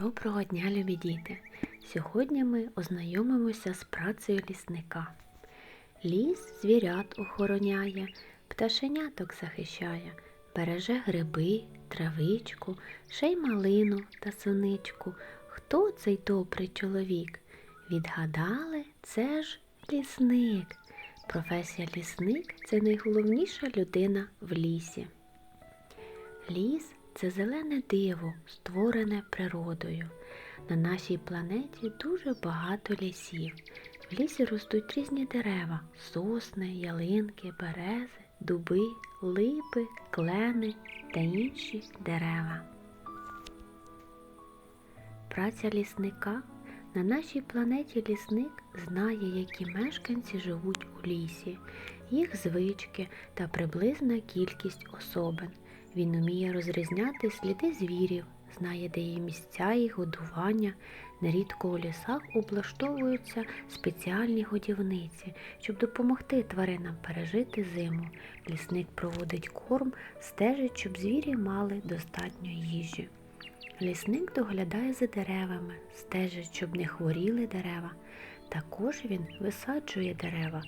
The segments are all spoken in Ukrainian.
Доброго дня, любі діти! Сьогодні ми ознайомимося з працею лісника. Ліс звірят охороняє, пташеняток захищає, береже гриби, травичку, ще й малину та соничку. Хто цей добрий чоловік? Відгадали, це ж лісник. Професія лісник це найголовніша людина в лісі. Ліс це зелене диво, створене природою. На нашій планеті дуже багато лісів. В лісі ростуть різні дерева сосни, ялинки, берези, дуби, липи, клени та інші дерева. Праця лісника на нашій планеті лісник знає, які мешканці живуть у лісі, їх звички та приблизна кількість особин. Він уміє розрізняти сліди звірів, знає, де є місця їх годування. Нерідко у лісах облаштовуються спеціальні годівниці, щоб допомогти тваринам пережити зиму. Лісник проводить корм, стежить, щоб звірі мали достатньо їжі. Лісник доглядає за деревами, стежить, щоб не хворіли дерева. Також він висаджує дерева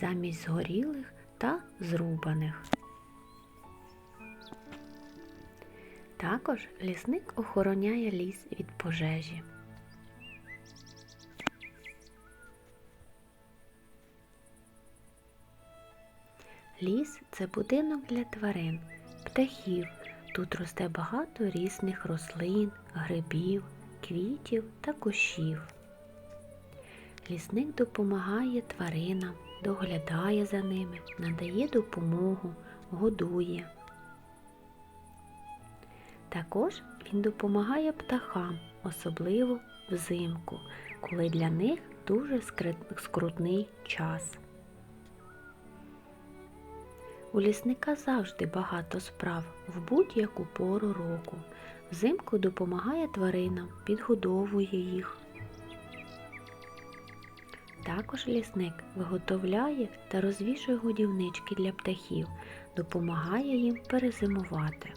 замість згорілих та зрубаних. Також лісник охороняє ліс від пожежі. Ліс це будинок для тварин, птахів. Тут росте багато різних рослин, грибів, квітів та кущів. Лісник допомагає тваринам, доглядає за ними, надає допомогу, годує. Також він допомагає птахам, особливо взимку, коли для них дуже скрутний час. У лісника завжди багато справ в будь-яку пору року. Взимку допомагає тваринам, підгодовує їх. Також лісник виготовляє та розвішує годівнички для птахів, допомагає їм перезимувати.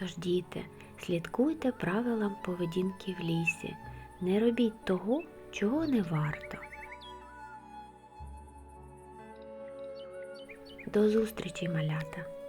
Тож, діти, слідкуйте правилам поведінки в лісі. Не робіть того, чого не варто. До зустрічі, малята!